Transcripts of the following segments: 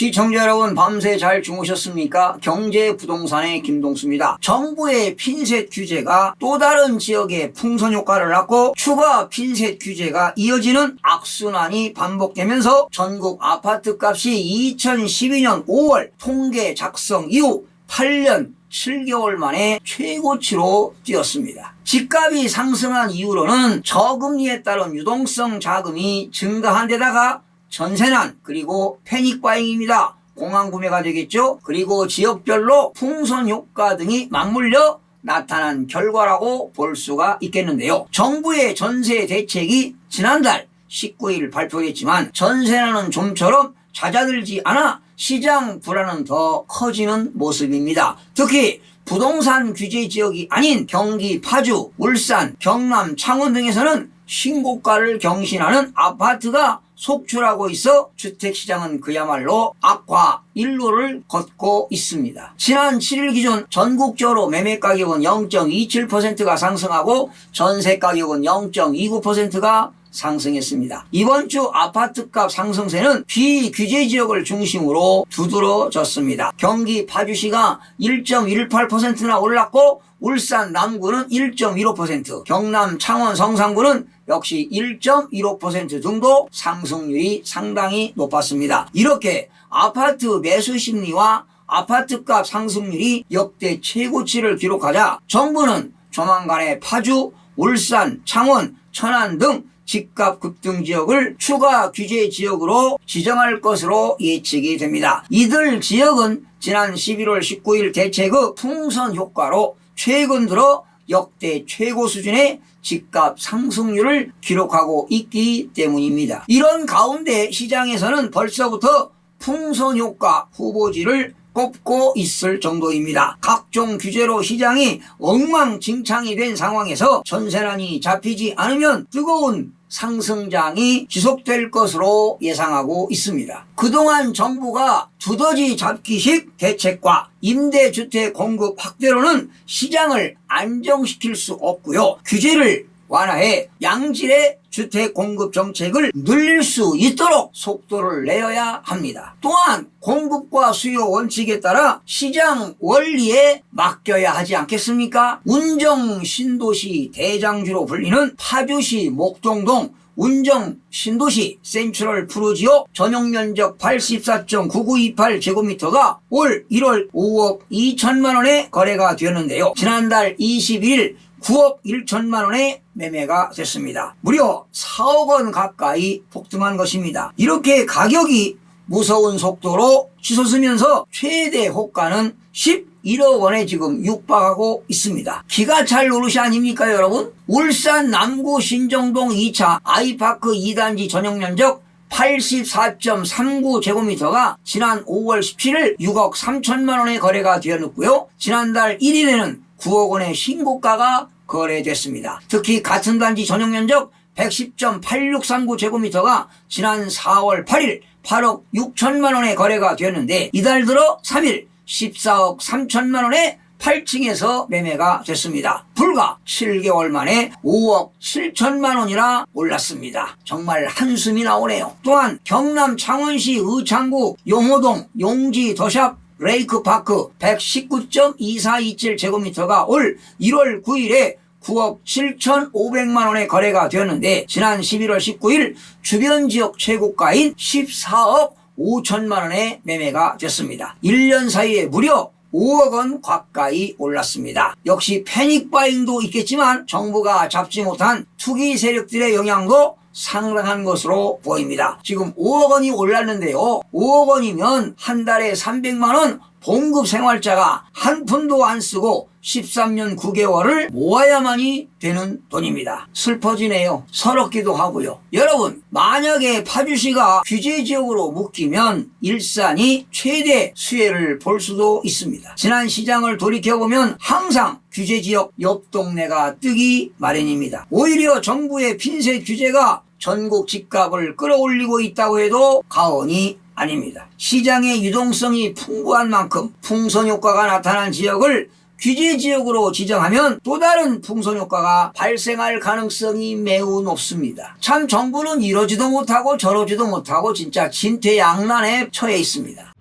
시청자 여러분 밤새 잘 주무셨습니까? 경제 부동산의 김동수입니다. 정부의 핀셋 규제가 또 다른 지역에 풍선 효과를 낳고 추가 핀셋 규제가 이어지는 악순환이 반복되면서 전국 아파트 값이 2012년 5월 통계 작성 이후 8년 7개월 만에 최고치로 뛰었습니다. 집값이 상승한 이유로는 저금리에 따른 유동성 자금이 증가한 데다가 전세난 그리고 패닉 바잉입니다. 공항 구매가 되겠죠. 그리고 지역별로 풍선 효과 등이 맞물려 나타난 결과라고 볼 수가 있겠는데요. 정부의 전세 대책이 지난달 19일 발표됐지만 전세난은 좀처럼 잦아들지 않아 시장 불안은 더 커지는 모습입니다. 특히 부동산 규제 지역이 아닌 경기 파주, 울산, 경남, 창원 등에서는 신고가를 경신하는 아파트가 속출하고 있어 주택시장은 그야말로 악화 일로를 걷고 있습니다. 지난 7일 기준 전국적으로 매매가격은 0.27%가 상승하고 전세가격은 0.29%가 상승했습니다. 이번 주 아파트값 상승세는 비규제 지역을 중심으로 두드러졌습니다. 경기 파주시가 1.18%나 올랐고 울산 남구는 1.15%, 경남 창원 성산구는 역시 1.15% 정도 상승률이 상당히 높았습니다. 이렇게 아파트 매수 심리와 아파트값 상승률이 역대 최고치를 기록하자 정부는 조만간에 파주, 울산, 창원, 천안 등 집값 급등 지역을 추가 규제 지역으로 지정할 것으로 예측이 됩니다. 이들 지역은 지난 11월 19일 대책의 풍선 효과로 최근 들어 역대 최고 수준의 집값 상승률을 기록하고 있기 때문입니다. 이런 가운데 시장에서는 벌써부터 풍선 효과 후보지를 꼽고 있을 정도입니다. 각종 규제로 시장이 엉망진창이 된 상황에서 전세난이 잡히지 않으면 뜨거운 상승장이 지속될 것으로 예상하고 있습니다. 그동안 정부가 두더지 잡기식 대책과 임대주택 공급 확대로는 시장을 안정시킬 수 없고요. 규제를 완화해 양질의 주택 공급 정책을 늘릴 수 있도록 속도를 내어야 합니다. 또한 공급과 수요 원칙에 따라 시장 원리에 맡겨야 하지 않겠습니까? 운정 신도시 대장주로 불리는 파주시 목동동 운정 신도시 센트럴 푸르지오 전용 면적 84.9928제곱미터가 올 1월 5억 2천만 원에 거래가 되었는데요. 지난달 21일 9억 1천만 원에 매매가 됐습니다. 무려 4억 원 가까이 폭등한 것입니다. 이렇게 가격이 무서운 속도로 치솟으면서 최대 호가는 11억 원에 지금 육박하고 있습니다. 기가 찰 노릇이 아닙니까 여러분? 울산 남구 신정동 2차 아이파크 2단지 전용 면적 84.39제곱미터가 지난 5월 17일 6억 3천만 원에 거래가 되었고요. 지난달 1일에는 9억 원의 신고가가 거래됐습니다. 특히 같은 단지 전용 면적 110.8639 제곱미터가 지난 4월 8일 8억 6천만 원에 거래가 되었는데 이달 들어 3일 14억 3천만 원에 8층에서 매매가 됐습니다. 불과 7개월 만에 5억 7천만 원이나 올랐습니다. 정말 한숨이 나오네요. 또한 경남 창원시 의창구 용호동 용지 더샵 레이크 파크 119.2427 제곱미터가 올 1월 9일에 9억 7,500만 원에 거래가 되었는데 지난 11월 19일 주변 지역 최고가인 14억 5천만 원에 매매가 됐습니다. 1년 사이에 무려 5억 원 가까이 올랐습니다. 역시 패닉 바잉도 있겠지만 정부가 잡지 못한 투기 세력들의 영향도 상당한 것으로 보입니다. 지금 5억 원이 올랐는데요. 5억 원이면 한 달에 300만 원 봉급 생활자가 한 푼도 안 쓰고 13년 9개월을 모아야만이 되는 돈입니다. 슬퍼지네요. 서럽기도 하고요. 여러분, 만약에 파주시가 규제 지역으로 묶이면 일산이 최대 수혜를 볼 수도 있습니다. 지난 시장을 돌이켜보면 항상 규제 지역 옆 동네가 뜨기 마련입니다. 오히려 정부의 핀셋 규제가 전국 집값을 끌어올리고 있다고 해도 과언이 아닙니다. 시장의 유동성이 풍부한 만큼 풍선 효과가 나타난 지역을 규제 지역으로 지정하면 또 다른 풍선 효과가 발생할 가능성이 매우 높습니다. 참 정부는 이러지도 못하고 저러지도 못하고 진짜 진퇴양난에 처해 있습니다.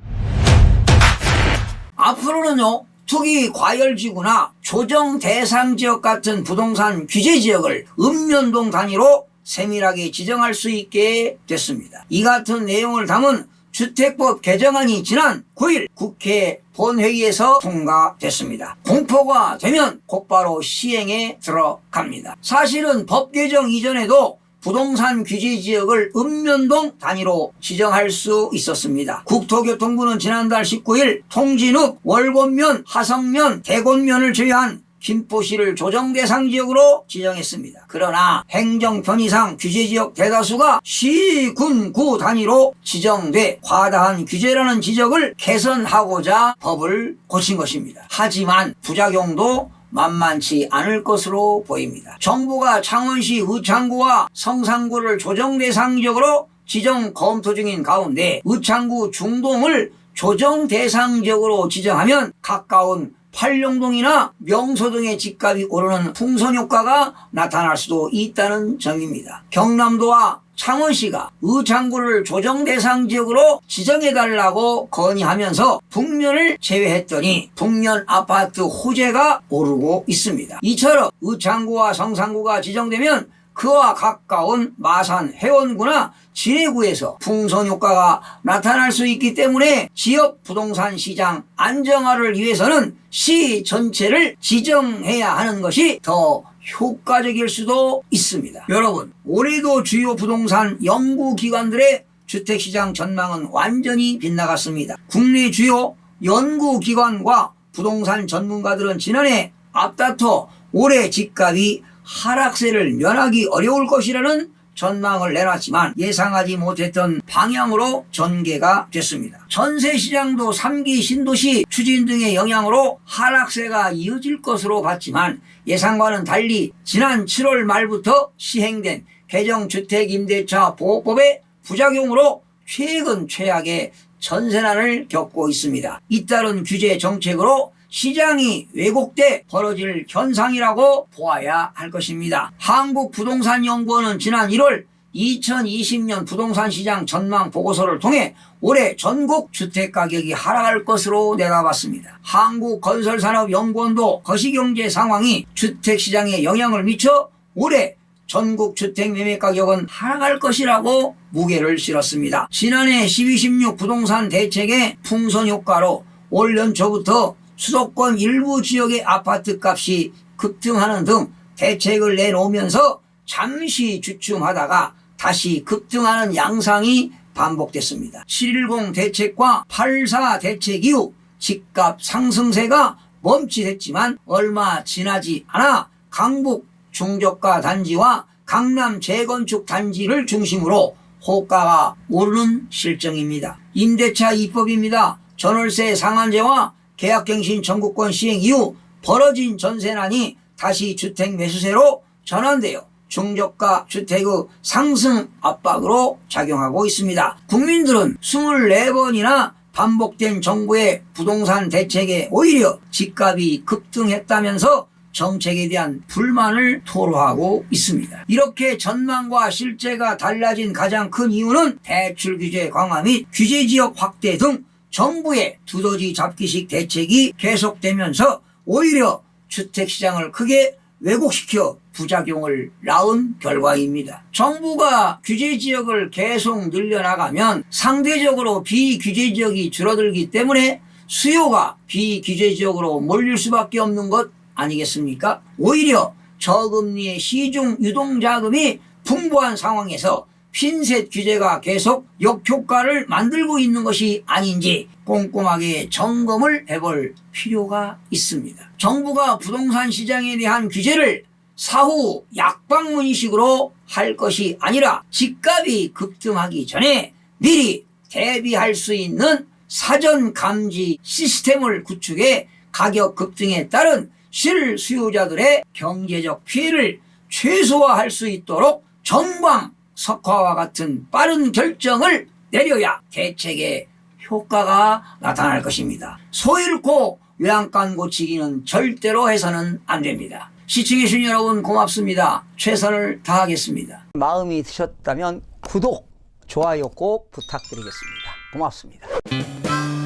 앞으로는요, 투기 과열지구나 조정 대상 지역 같은 부동산 규제 지역을 읍면동 단위로 세밀하게 지정할 수 있게 됐습니다. 이 같은 내용을 담은 주택법 개정안이 지난 9일 국회 본회의에서 통과됐습니다. 공포가 되면 곧바로 시행에 들어갑니다. 사실은 법 개정 이전에도 부동산 규제 지역을 읍면동 단위로 지정할 수 있었습니다. 국토교통부는 지난달 19일 통진읍, 월곤면, 하성면, 대곤면을 제외한 김포시를 조정 대상 지역으로 지정했습니다. 그러나 행정 편의상 규제 지역 대다수가 시, 군, 구 단위로 지정돼 과다한 규제라는 지적을 개선하고자 법을 고친 것입니다. 하지만 부작용도 만만치 않을 것으로 보입니다. 정부가 창원시 의창구와 성산구를 조정 대상 지역으로 지정 검토 중인 가운데 의창구 중동을 조정 대상 지역으로 지정하면 가까운 팔룡동이나 명소 등의 집값이 오르는 풍선 효과가 나타날 수도 있다는 점입니다. 경남도와 창원시가 의창구를 조정 대상 지역으로 지정해달라고 건의하면서 북면을 제외했더니 북면 아파트 호재가 오르고 있습니다. 이처럼 의창구와 성산구가 지정되면 그와 가까운 마산 회원구나 진해구에서 풍선 효과가 나타날 수 있기 때문에 지역 부동산 시장 안정화를 위해서는 시 전체를 지정해야 하는 것이 더 효과적일 수도 있습니다. 여러분, 올해도 주요 부동산 연구기관들의 주택시장 전망은 완전히 빗나갔습니다. 국내 주요 연구기관과 부동산 전문가들은 지난해 앞다퉈 올해 집값이 하락세를 면하기 어려울 것이라는 전망을 내놨지만 예상하지 못했던 방향으로 전개가 됐습니다. 전세 시장도 3기 신도시 추진 등의 영향으로 하락세가 이어질 것으로 봤지만 예상과는 달리 지난 7월 말부터 시행된 개정주택임대차 보호법의 부작용으로 최근 최악의 전세난을 겪고 있습니다. 잇따른 규제 정책으로 시장이 왜곡돼 벌어질 현상이라고 보아야 할 것입니다. 한국부동산연구원은 지난 1월 2020년 부동산 시장 전망 보고서를 통해 올해 전국 주택 가격이 하락할 것으로 내다봤습니다. 한국건설산업연구원도 거시경제 상황이 주택 시장에 영향을 미쳐 올해 전국 주택 매매 가격은 하락할 것이라고 무게를 실었습니다. 지난해 12.16 부동산 대책의 풍선 효과로 올 연초부터 수도권 일부 지역의 아파트 값이 급등하는 등 대책을 내놓으면서 잠시 주춤하다가 다시 급등하는 양상이 반복됐습니다. 710 대책과 84 대책 이후 집값 상승세가 멈칫했지만 얼마 지나지 않아 강북 중저가 단지와 강남 재건축 단지를 중심으로 호가가 오르는 실정입니다. 임대차 입법입니다. 전월세 상한제와 계약갱신 전국권 시행 이후 벌어진 전세난이 다시 주택 매수세로 전환되어 중저가 주택의 상승 압박으로 작용하고 있습니다. 국민들은 24번이나 반복된 정부의 부동산 대책에 오히려 집값이 급등했다면서 정책에 대한 불만을 토로하고 있습니다. 이렇게 전망과 실제가 달라진 가장 큰 이유는 대출 규제 강화 및 규제 지역 확대 등 정부의 두더지 잡기식 대책이 계속되면서 오히려 주택시장을 크게 왜곡시켜 부작용을 낳은 결과입니다. 정부가 규제 지역을 계속 늘려나가면 상대적으로 비규제 지역이 줄어들기 때문에 수요가 비규제 지역으로 몰릴 수밖에 없는 것 아니겠습니까? 오히려 저금리의 시중 유동자금이 풍부한 상황에서 핀셋 규제가 계속 역효과를 만들고 있는 것이 아닌지 꼼꼼하게 점검을 해볼 필요가 있습니다. 정부가 부동산 시장에 대한 규제를 사후 약방문식으로 할 것이 아니라 집값이 급등하기 전에 미리 대비할 수 있는 사전 감지 시스템을 구축해 가격 급등에 따른 실수요자들의 경제적 피해를 최소화할 수 있도록 전방 석화와 같은 빠른 결정을 내려야 대책의 효과가 나타날 것입니다. 소 잃고 외양간 고치기는 절대로 해서는 안 됩니다. 시청해주신 여러분 고맙습니다. 최선을 다하겠습니다. 마음이 드셨다면 구독, 좋아요 꼭 부탁드리겠습니다. 고맙습니다.